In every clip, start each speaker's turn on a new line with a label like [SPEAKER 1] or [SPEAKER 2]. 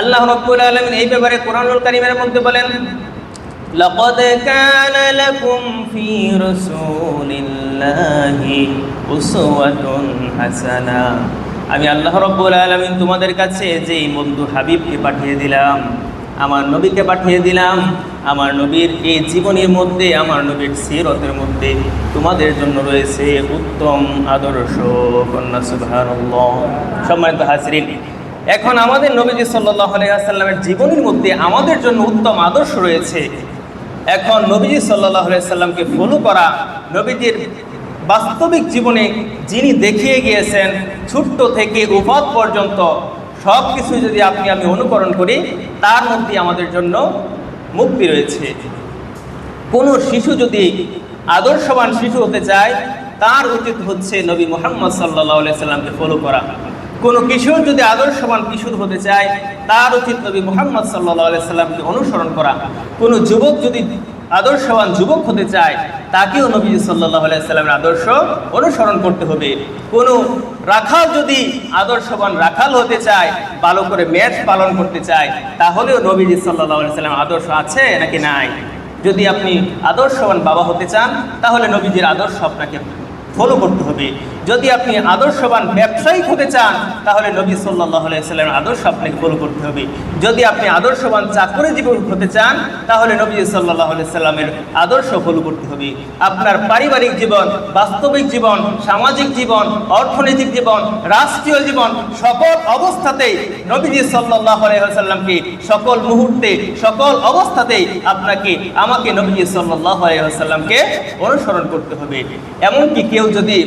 [SPEAKER 1] আল্লাহ রব্বুল আলামিন এই ব্যাপারে কোরআনুল কারীমের মধ্যে বলেন لقد كان لكم في رسول الله أسوة حسنة আমি আল্লাহ রব্বুল আলামিন তোমাদের কাছে যে বন্ধু হাবিবকে পাঠিয়ে দিলাম আমার নবীকে পাঠিয়ে দিলাম আমার নবীর এই জীবনের মধ্যে আমার নবীর সিরতের মধ্যে তোমাদের জন্য রয়েছে উত্তম আদর্শ কন্যা সুবহানাল্লাহ সম্মানিত হাজরিন এখন আমাদের নবীজি সাল্লাহ আলাইসাল্লামের জীবনের মধ্যে আমাদের জন্য উত্তম আদর্শ রয়েছে। এখন নবীজি সাল্লাহ সাল্লামকে ফলো করা নবীজির বাস্তবিক জীবনে যিনি দেখিয়ে গিয়েছেন, ছোট্ট থেকে উপাদ পর্যন্ত সব কিছু যদি আপনি আমি অনুকরণ করি, তার মধ্যে আমাদের জন্য মুক্তি রয়েছে। কোনো শিশু যদি আদর্শবান শিশু হতে চায়, তার উচিত হচ্ছে নবী মোহাম্মদ সাল্লাহ সাল্লামকে ফলো করা। কোনো কিশোর যদি আদর্শবান কিশোর হতে চায়, তার উচিত নবী মোহাম্মদ সাল্লা সাল্লামকে অনুসরণ করা। কোনো যুবক যদি আদর্শবান যুবক হতে চায়, তাকেও নবী সাল্লাহ সাল্লামের আদর্শ অনুসরণ করতে হবে। কোনো রাখাল যদি আদর্শবান রাখাল হতে চায়, ভালো করে ম্যাচ পালন করতে চায়, তাহলেও নবীজি সাল্লাহ সাল্লাম আদর্শ আছে নাকি নাই? যদি আপনি আদর্শবান বাবা হতে চান, তাহলে নবীজির আদর্শ আপনাকে ফলো করতে হবে। যদি আপনি আদর্শবান ব্যবসায়িক হতে চান, তাহলে নবী সাল্লাহ সাল্লামের আদর্শ আপনাকে ফলো করতে হবে। যদি আপনি আদর্শবান চাকরিজীবী হতে চান, তাহলে নবী সাল্লাহ সাল্লামের আদর্শ ফলো করতে হবে। আপনার পারিবারিক জীবন, বাস্তবিক জীবন, সামাজিক জীবন, অর্থনৈতিক জীবন, রাষ্ট্রীয় জীবন, সকল অবস্থাতেই নবীজি সাল্লাহ সাল্লামকে সকল মুহূর্তে, সকল অবস্থাতেই আপনাকে, আমাকে নবীজি সাল্লাহ সাল্লামকে অনুসরণ করতে হবে। এমনকি কেউ যদি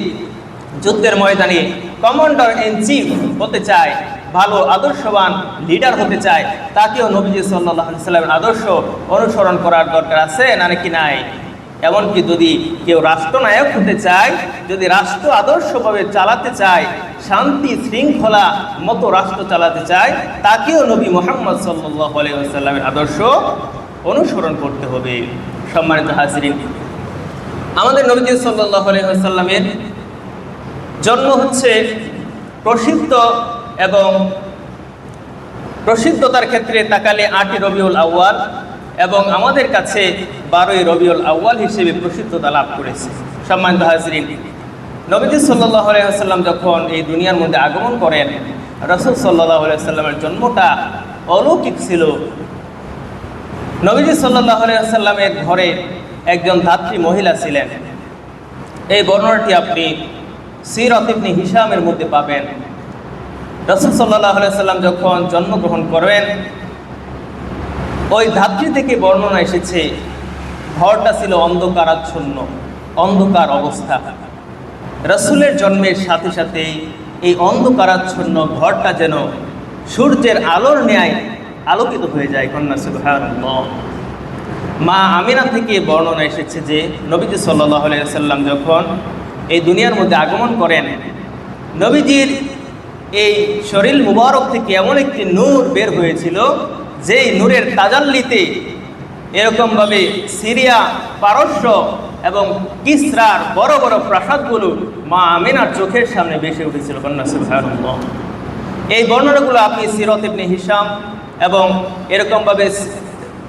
[SPEAKER 1] যুদ্ধের ময়দানে কমান্ডার ইন চিফ হতে চায়, ভালো, আদর্শবান লিডার হতে চায়, তাকেও নবীজি সাল্লাহ সাল্লামের আদর্শ অনুসরণ করার দরকার আছে না নাকি নাই? এমনকি যদি কেউ রাষ্ট্রনায়ক হতে চায়, যদি রাষ্ট্র আদর্শভাবে চালাতে চায়, শান্তি শৃঙ্খলা মতো রাষ্ট্র চালাতে চায়, তাকেও নবী মোহাম্মদ সাল্লাহ আলাইসাল্লামের আদর্শ অনুসরণ করতে হবে। সম্মানিত হাজরিন আমাদের নবীজি সাল্লাহ জন্ম হচ্ছে প্রসিদ্ধ এবং প্রসিদ্ধতার ক্ষেত্রে তাকালে আটই রবিউল আউয়াল এবং আমাদের কাছে বারোই রবিউল আউয়াল হিসেবে প্রসিদ্ধতা লাভ করেছে। সম্মানিত হাজরিন, নবীজি সাল্লাহ আলাইসাল্লাম যখন এই দুনিয়ার মধ্যে আগমন করেন, রসুল সাল্লাহ আলাইসাল্লামের জন্মটা অলৌকিক ছিল। নবীজি সাল্লাহ আলাইসাল্লামের ঘরে একজন ধাত্রী মহিলা ছিলেন। এই বর্ণনাটি আপনি সিরত ইবনে হিসামের মধ্যে পাবেন। রসুল সাল্লাহ সাল্লাম যখন জন্মগ্রহণ করেন, ওই ধাত্রী থেকে বর্ণনা এসেছে, ঘরটা ছিল অন্ধকারাচ্ছন্ন, অন্ধকার অবস্থা। রসুলের জন্মের সাথে সাথে এই অন্ধকারাচ্ছন্ন ঘরটা যেন সূর্যের আলোর ন্যায় আলোকিত হয়ে যায়। কন্যা সুবহানাল্লাহ। মা আমিনা থেকে বর্ণনা এসেছে যে নবীজি সাল্লাহ সাল্লাম যখন এই দুনিয়ার মধ্যে আগমন করেন, নবীজির এই শরীর মুবারক থেকে এমন একটি নূর বের হয়েছিল, যেই নূরের তাজাল্লিতে এরকমভাবে সিরিয়া, পারস্য এবং কিসরার বড় বড় প্রাসাদগুলো মা আমিনার চোখের সামনে বেসে উঠেছিল। কন্যা সুবহানাল্লাহ। এই বর্ণনাগুলো আপনি সিরত ইবনে হিসাম এবং এরকমভাবে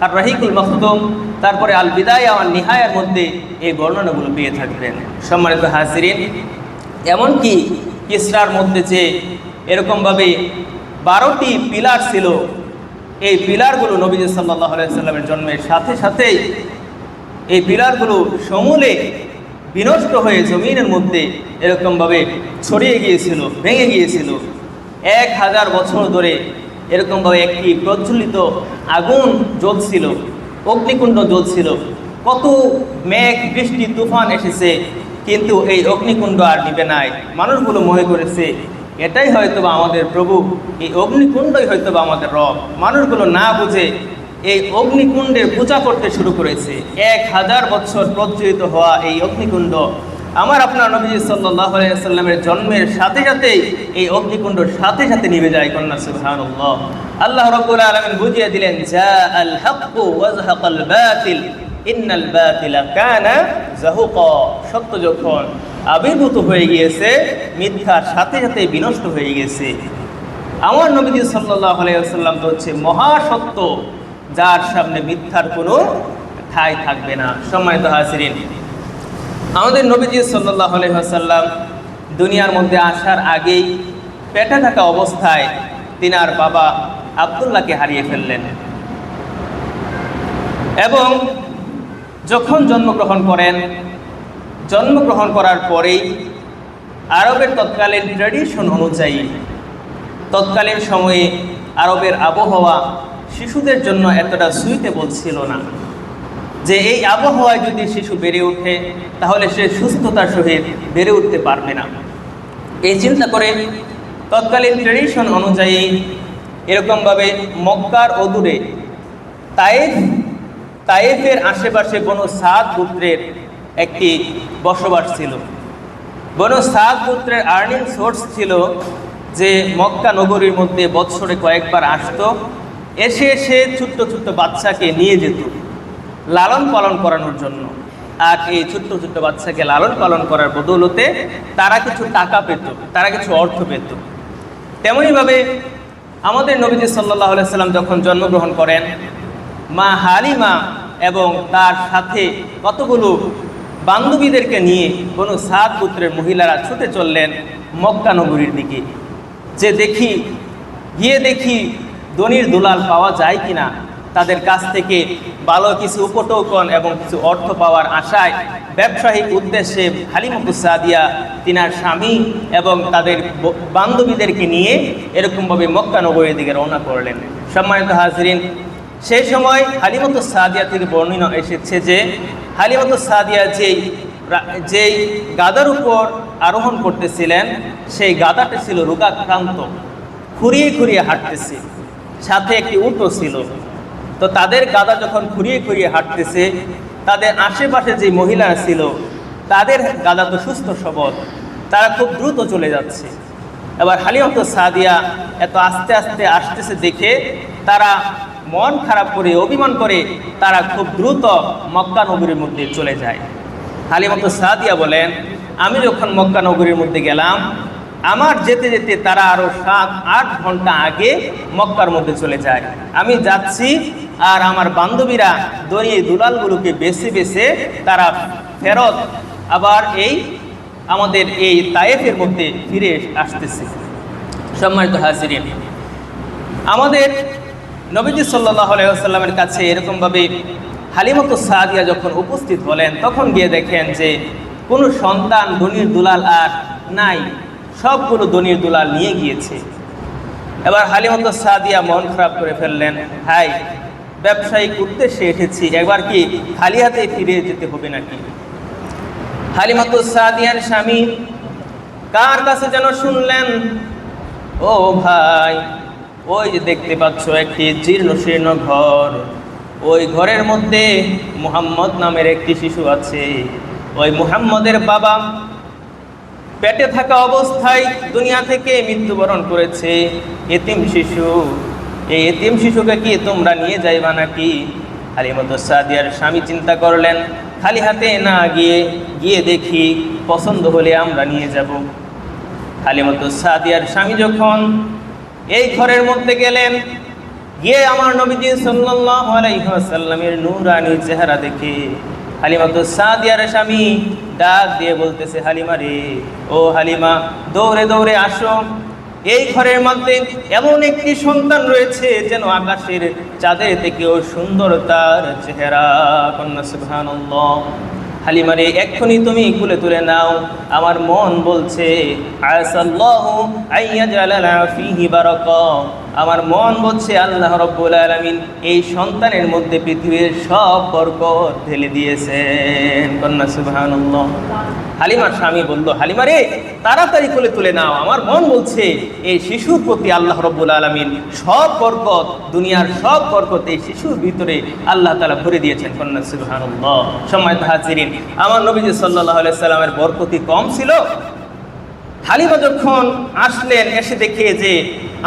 [SPEAKER 1] আর রাহিকুল মখদুম তারপরে আল বিদায় আর নিহায়ের মধ্যে এই বর্ণনাগুলো পেয়ে থাকবেন সম্মানিত হাজিরিন, এমনকি কিসরার মধ্যে যে এরকমভাবে বারোটি পিলার ছিল, এই পিলারগুলো নবীজ সাল্লাহ সাল্লামের জন্মের সাথে সাথেই এই পিলারগুলো সমূলে বিনষ্ট হয়ে জমিনের মধ্যে এরকমভাবে ছড়িয়ে গিয়েছিল, ভেঙে গিয়েছিল। এক হাজার বছর ধরে এরকমভাবে একটি প্রজ্বলিত আগুন জ্বলছিল, অগ্নিকুণ্ড জ্বলছিল। কত মেঘ, বৃষ্টি, তুফান এসেছে, কিন্তু এই অগ্নিকুণ্ড আর নিবে নাই। মানুষগুলো মনে করেছে, এটাই হয়তো আমাদের প্রভু, এই অগ্নিকুণ্ডই হয়তো বা আমাদের রব। মানুষগুলো না বুঝে এই অগ্নিকুণ্ডের পূজা করতে শুরু করেছে। এক হাজার বছর প্রজ্বলিত হওয়া এই অগ্নিকুণ্ড আমার আপনার নবীজি সাল্লাহ সাল্লামের জন্মের সাথে সাথেই এই অগ্নিকুণ্ডর সাথে সাথে নিভে যায় কন্যা, সুবহানাল্লাহ। আল্লাহ রাব্বুল আলামিন বুঝিয়ে দিলেন বাতিল, ইন্নাল বাতিলা কানা জাহুকা সত্য যখন আবির্ভূত হয়ে গিয়েছে, মিথ্যার সাথে সাথে বিনষ্ট হয়ে গেছে আমার নবীজি সাল্লাহ আলাইসাল্লাম তো হচ্ছে মহাসত্য যার সামনে মিথ্যার কোনো ঠাই থাকবে না। সম্মানিত হাসিরিন আমাদের নবীজি সাল্লাহ আলাইসাল্লাম দুনিয়ার মধ্যে আসার আগেই পেটে থাকা অবস্থায় তিনার বাবা আবদুল্লাহকে হারিয়ে ফেললেন। এবং যখন জন্মগ্রহণ করেন, জন্মগ্রহণ করার পরেই আরবের তৎকালীন ট্র্যাডিশন অনুযায়ী তৎকালীন সময়ে আরবের আবহাওয়া শিশুদের জন্য এতটা সুইটেবল ছিল না। যে এই আবহাওয়ায় যদি শিশু বেড়ে ওঠে, তাহলে সে সুস্থতার সহিত বেড়ে উঠতে পারবে না। এই চিন্তা করে তৎকালীন ট্রেডিশন অনুযায়ী এরকমভাবে মক্কার অদূরে তায়েফ, তায়েফের আশেপাশে বনু সাদ পুত্রের একটি বসবাস ছিল। বনু সাদ পুত্রের আর্নিং সোর্স ছিল যে মক্কা নগরীর মধ্যে বৎসরে কয়েকবার আসতো, এসে সে ছোট্ট ছোট্ট বাচ্চাকে নিয়ে যেত। লালন পালন করানোর জন্য। আর এই ছোট্ট ছোট্ট বাচ্চাকে লালন পালন করার বদৌলতে তারা কিছু টাকা পেত, তারা কিছু অর্থ পেত। তেমনইভাবে আমাদের নবীজি সাল্লাহ সাল্লাম যখন জন্মগ্রহণ করেন, মা হালিমা এবং তার সাথে কতগুলো বান্ধবীদেরকে নিয়ে কোনো সাত পুত্রের মহিলারা ছুটে চললেন মক্কা নগরীর দিকে। যে দেখি, গিয়ে দেখি দনির দুলাল পাওয়া যায় কিনা তাদের কাছ থেকে ভালো কিছু উপটোকন এবং কিছু অর্থ পাওয়ার আশায় ব্যবসায়িক উদ্দেশ্যে হালিমুকুস সাদিয়া, তিনার স্বামী এবং তাদের বান্ধবীদেরকে নিয়ে এরকমভাবে মক্কা নগরীর দিকে রওনা করলেন। সম্মানিত হাজরিন, সেই সময় হালিমত সাদিয়া থেকে বর্ণনা এসেছে যে হালিমত সাদিয়া যেই যেই গাদার উপর আরোহণ করতেছিলেন, সেই গাদাটা ছিল রোগাক্রান্ত। খুঁড়িয়ে খুঁড়িয়ে হাঁটতেছে। সাথে একটি উটো ছিল। তো তাদের গাদা যখন খুঁড়িয়ে খুঁড়িয়ে হাঁটতেছে, তাদের আশেপাশে যে মহিলা ছিল, তাদের গাদা তো সুস্থ সবল, তারা খুব দ্রুত চলে যাচ্ছে। এবার হালিমত সাদিয়া এত আস্তে আস্তে আসতেছে দেখে তারা মন খারাপ করে, অভিমান করে তারা খুব দ্রুত মক্কা নগরীর মধ্যে চলে যায়। হালিমত সাদিয়া বলেন, আমি যখন মক্কা নগরীর মধ্যে গেলাম আমার যেতে যেতে তারা আরও সাত, আট ঘণ্টা আগে মক্কার মধ্যে চলে যায়। আমি যাচ্ছি আর আমার বান্ধবীরা দড়িয়ে দুলালগুলোকে বেছে বেছে তারা ফেরত আবার এই আমাদের এই তায়েফের মধ্যে ফিরে আসতেছে। সম্মানিত হাজিরিন, আমাদের নবীজি সাল্লাহ আলাইসাল্লামের কাছে এরকমভাবে হালিমত সাদিয়া যখন উপস্থিত হলেন, তখন গিয়ে দেখেন যে কোনো সন্তান দনির দুলাল আর নাই। সবগুলো দনির দুলাল নিয়ে গিয়েছে। এবার হালিমত সাদিয়া মন খারাপ করে ফেললেন, হাই, ব্যবসায়িক উদ্দেশ্যে এসেছি, একবার কি খালি হাতে ফিরে যেতে হবে নাকি? হালিমত সাদিয়ার স্বামী, কার কাছে যেন শুনলেন? ও ভাই, ওই যে দেখতে পাচ্ছ, একটি জীর্ণ শীর্ণ ঘর। ওই ঘরের মধ্যে মুহাম্মদ নামের একটি শিশু আছে। ওই মুহাম্মদের বাবা পেটে থাকা অবস্থায় দুনিয়া থেকে মৃত্যুবরণ করেছে। এতিম শিশু। এই এতিম শিশুকে কি তোমরা নিয়ে যাইবা নাকি? সাদিয়ার স্বামী চিন্তা করলেন, খালি হাতে না গিয়ে গিয়ে দেখি পছন্দ হলে আমরা নিয়ে যাব। হালিমত সাদিয়ার স্বামী যখন এই ঘরের মধ্যে গেলেন, গিয়ে আমার নবীজি সাল্লাল্লাহু আলাইহি ওয়াসাল্লামের নূরানি চেহারা দেখে হালিমাতু সাদিয়ার স্বামী ডাক দিয়ে বলতেছে, হালিমা রে, ও হালিমা, দৌড়ে দৌড়ে আসো। এই ঘরের মধ্যে এমন একটি সন্তান রয়েছে যেন আকাশের চাঁদের থেকেও সুন্দর তার চেহারা। কন্যা সুবহানাল্লাহ। হালিমারে এক্ষুনি তুমি কুলে তুলে নাও। আমার মন বলছে, আসাল্লাহু আইয়াজালানা ফীহি বারাকা আমার মন বলছে, আল্লাহ রব্বুল আলামিন এই সন্তানের মধ্যে পৃথিবীর সব বরকত ঢেলে দিয়েছেন। কন্যা, সুবহানাল্লাহ। হালিমার স্বামী বলল, হালিমা রে, তাড়াতাড়ি কোলে তুলে নাও। আমার মন বলছে, এই শিশুর প্রতি আল্লাহ রব্বুল আলমিন সব বরকত, দুনিয়ার সব বরকত এই শিশুর ভিতরে আল্লাহ তালা ভরে দিয়েছেন। কন্যা, সুবহানাল্লাহ। সময় হাজিরিন, আমার নবীজি সাল্লাহ সাল্লামের বরকতি কম ছিল। হালিমা যখন আসলেন, এসে দেখে যে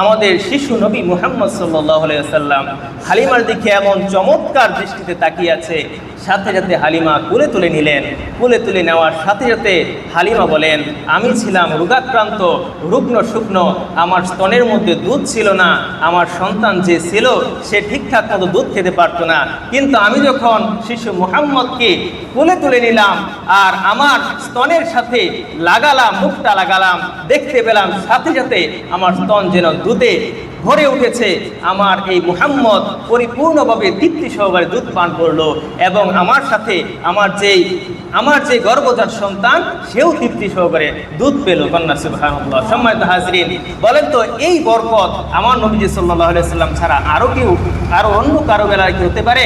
[SPEAKER 1] আমাদের শিশু নবী মুহাম্মদ সাল্লাম হালিমার দিকে এমন চমৎকার দৃষ্টিতে তাকিয়ে আছে, সাথে সাথে হালিমা কুলে তুলে নিলেন। কুলে তুলে নেওয়ার সাথে সাথে হালিমা বলেন, আমি ছিলাম রোগাক্রান্ত, রুগ্ন শুকনো আমার স্তনের মধ্যে দুধ ছিল না, আমার সন্তান যে ছিল, সে ঠিকঠাক মতো দুধ খেতে পারতো না। কিন্তু আমি যখন শিশু মুহাম্মদকে কোলে তুলে নিলাম আর আমার স্তনের সাথে লাগালাম, মুখটা লাগালাম, দেখতে পেলাম, সাথে সাথে আমার স্তন যেন দুধে ভরে উঠেছে। আমার এই মুহাম্মদ পরিপূর্ণভাবে তৃপ্তি সহকারে দুধ পান করল এবং আমার সাথে আমার যেই, আমার যে গর্ভজাত সন্তান, সেও তৃপ্তি সহকারে দুধ পেল। কন্যা সুবহানাল্লাহ। সম্মানিত হাজরিন, বলেন তো, এই বরকত আমার নবীজি আলাইহি সাল্লাম ছাড়া আরও কেউ আরও অন্য কারও বেলায় কি হতে পারে?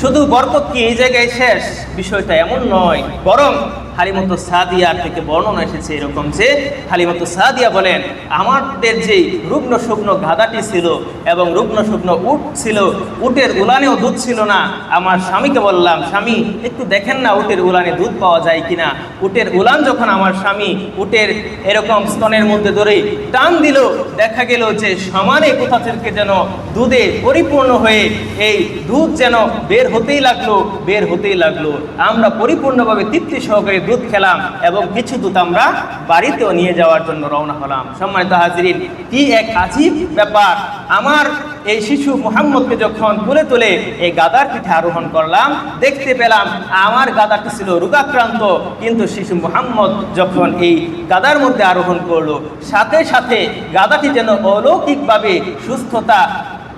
[SPEAKER 1] শুধু বরকত কি এই জায়গায় শেষ? বিষয়টা এমন নয়, বরং হালিমতো সাদিয়ার থেকে বর্ণনা এসেছে এরকম যে হালিমতো সাদিয়া বলেন, আমাদের যে রুগ্ন শুকনো গাদাটি ছিল এবং রুগ্ন শুকনো উট ছিল, উটের উলানেও দুধ ছিল না। আমার স্বামীকে বললাম, স্বামী, একটু দেখেন না উটের উলানে দুধ পাওয়া যায় কিনা? উটের উলান যখন আমার স্বামী উটের এরকম স্তনের মধ্যে ধরে টান দিল, দেখা গেল যে সমানে কোথা থেকে যেন দুধে পরিপূর্ণ হয়ে এই দুধ যেন বের হতেই লাগল, বের হতেই লাগল। আমরা পরিপূর্ণভাবে তৃপ্তি সহকারে দুধ খেলাম এবং কিছু দুধ আমরা বাড়িতেও নিয়ে যাওয়ার জন্য রওনা হলাম। সম্মানিত হাজিরিন, কি এক আজীব ব্যাপার। আমার এই শিশু মোহাম্মদকে যখন তুলে তুলে এই গাদার পিঠে আরোহণ করলাম, দেখতে পেলাম আমার গাদাটি ছিল রোগাক্রান্ত। কিন্তু শিশু মোহাম্মদ যখন এই গাদার মধ্যে আরোহণ করল, সাথে সাথে গাদাটি যেন অলৌকিকভাবে সুস্থতা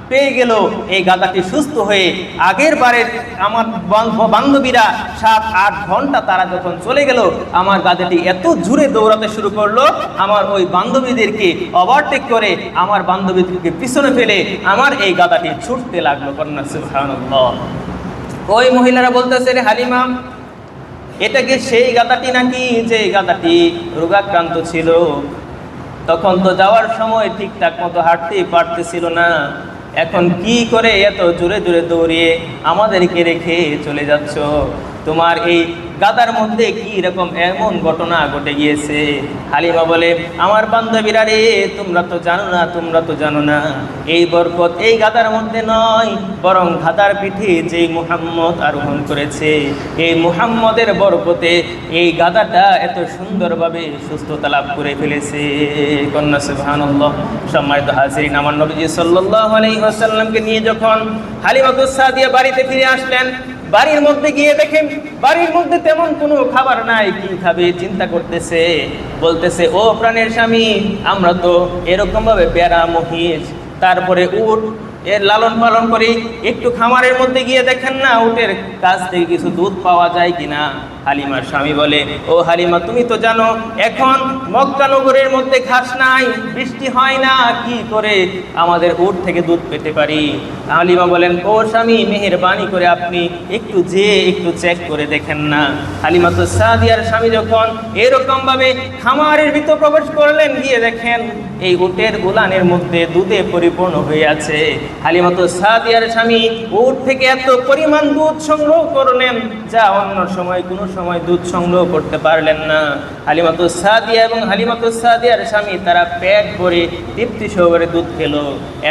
[SPEAKER 1] পেয়ে গেল। এই গাদাটি সুস্থ হয়ে আগের বারের আমার বান্ধ- বান্ধবীরা সাত, আট ঘণ্টা তারা যখন চলে গেল, আমার গাদাটি এত জোরে দৌড়াতে শুরু করল। আমার ওই বান্ধবীদেরকে ওভারটেক করে আমার বান্ধবীদেরকে পিছনে ফেলে আমার এই গাদাটি ছুটতে লাগল কন্যা, সুবহানাল্লাহ। ওই মহিলারা বলতেছে, রে হালিমা, এটা কি সেই গাদাটি নাকি যে গাদাটি রোগাক্রান্ত ছিল? তখন তো যাওয়ার সময় ঠিকঠাক মতো হাঁটতেই পারতেছিল না। এখন কি করে এত জোরে জোরে দৌড়িয়ে আমাদেরকে রেখে চলে যাচ্ছ? তোমার এই গাদার মধ্যে কি রকম এমন ঘটনা ঘটে গিয়েছে? হালিমা বলে, আমার বান্ধবীরা রে, তোমরা তো জানো না, তোমরা তো জানো না। এই বরকত এই গাদার মধ্যে নয়, বরং গাদার পিঠে যে মুহাম্মদ আরোহণ করেছে, এই মুহাম্মদের বরকতে এই গাদাটা এত সুন্দরভাবে সুস্থতা লাভ করে ফেলেছে। কন্যা সুবহানাল্লাহ, সম্মানিত হাজিরিন, আমার নবীজি সাল্লাল্লাহু আলাইহি নিয়ে যখন হালিমা হালিমাতুস সাদিয়া বাড়িতে ফিরে আসলেন বাড়ির মধ্যে গিয়ে দেখেন, বাড়ির মধ্যে তেমন কোনো খাবার নাই, কি খাবে, চিন্তা করতেছে, বলতেছে, ও প্রাণের স্বামী, আমরা তো এরকম ভাবে বেড়া মহিষ, তারপরে উট, এর লালন পালন করি, একটু খামারের মধ্যে গিয়ে দেখেন না, উটের কাছ থেকে কিছু দুধ পাওয়া যায় কিনা? হালিমার স্বামী বলে, ও হালিমা, তুমি তো জানো, এখন মক্কা নগরের মধ্যে ঘাস নাই, বৃষ্টি হয় না, কি করে আমাদের উট থেকে দুধ পেতে পারি? হালিমা বলেন, ও স্বামী, মেহেরবানি করে আপনি একটু যেয়ে একটু চেক করে দেখেন না। হালিমা তো সাদিয়ার স্বামী যখন এরকম ভাবে খামারের ভিতর প্রবেশ করলেন, গিয়ে দেখেন এই উটের উলানের মধ্যে দুধে পরিপূর্ণ হয়ে আছে। হালিমাতো সাদিয়ার স্বামী উট থেকে এত পরিমাণ দুধ সংগ্রহ করলেন, যা অন্য সময় কোনো সময় দুধ সংগ্রহ করতে পারলেন না। হালিমাতো সাদিয়া এবং হালিমাতো সাদিয়ার স্বামী, তারা পেট করে তৃপ্তি সহকারে দুধ খেল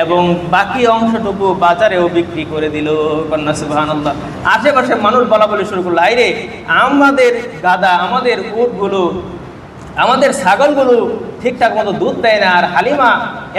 [SPEAKER 1] এবং বাকি অংশটুকু বাজারেও বিক্রি করে দিল। কন্যা সুবাহান্লাহ আশেপাশে মানুষ বলা বলে শুরু করল, আইরে, আমাদের গাদা, আমাদের উটগুলো, আমাদের ছাগলগুলো ঠিকঠাক মতো দুধ দেয় না। আর হালিমা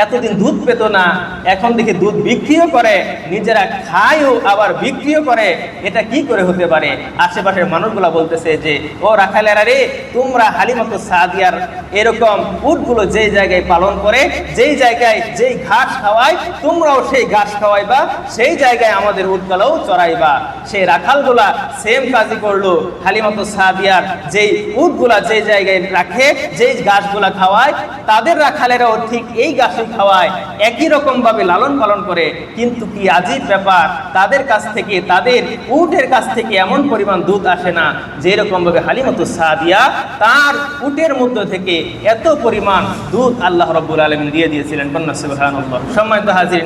[SPEAKER 1] এতদিন দুধ পেত না, এখন দেখি দুধ বিক্রিও করে, নিজেরা খায়ও, আবার বিক্রিও করে। এটা কি করে হতে পারে? আশেপাশের মানুষগুলা বলতেছে যে, ও রাখালেরা রে, তোমরা হালিমতো সাদিয়ার এরকম উটগুলো যেই জায়গায় পালন করে, যেই জায়গায় যেই ঘাস খাওয়ায়, তোমরাও সেই ঘাস খাওয়াইবা, সেই জায়গায় আমাদের উটগুলোও চড়াইবা। সেই রাখালগুলা সেম কাজই করল। হালিমতো সাদিয়ার যেই উটগুলা যেই জায়গায় রাখে, যেই ঘাসগুলা খাওয়ায় তাদের রাখালেরাও ঠিক এই গাছই খাওয়ায়, একই রকম ভাবে লালন পালন করে। কিন্তু কি আজীব ব্যাপার, তাদের কাছ থেকে, তাদের উটের কাছ থেকে এমন পরিমাণ দুধ আসে না যেরকম ভাবে হালিমতো সাদিয়া তার উটের মধ্য থেকে এত পরিমাণ দুধ আল্লাহ রব্বুল আলম দিয়ে দিয়েছিলেন। কন্যা সম্মানিত হাজির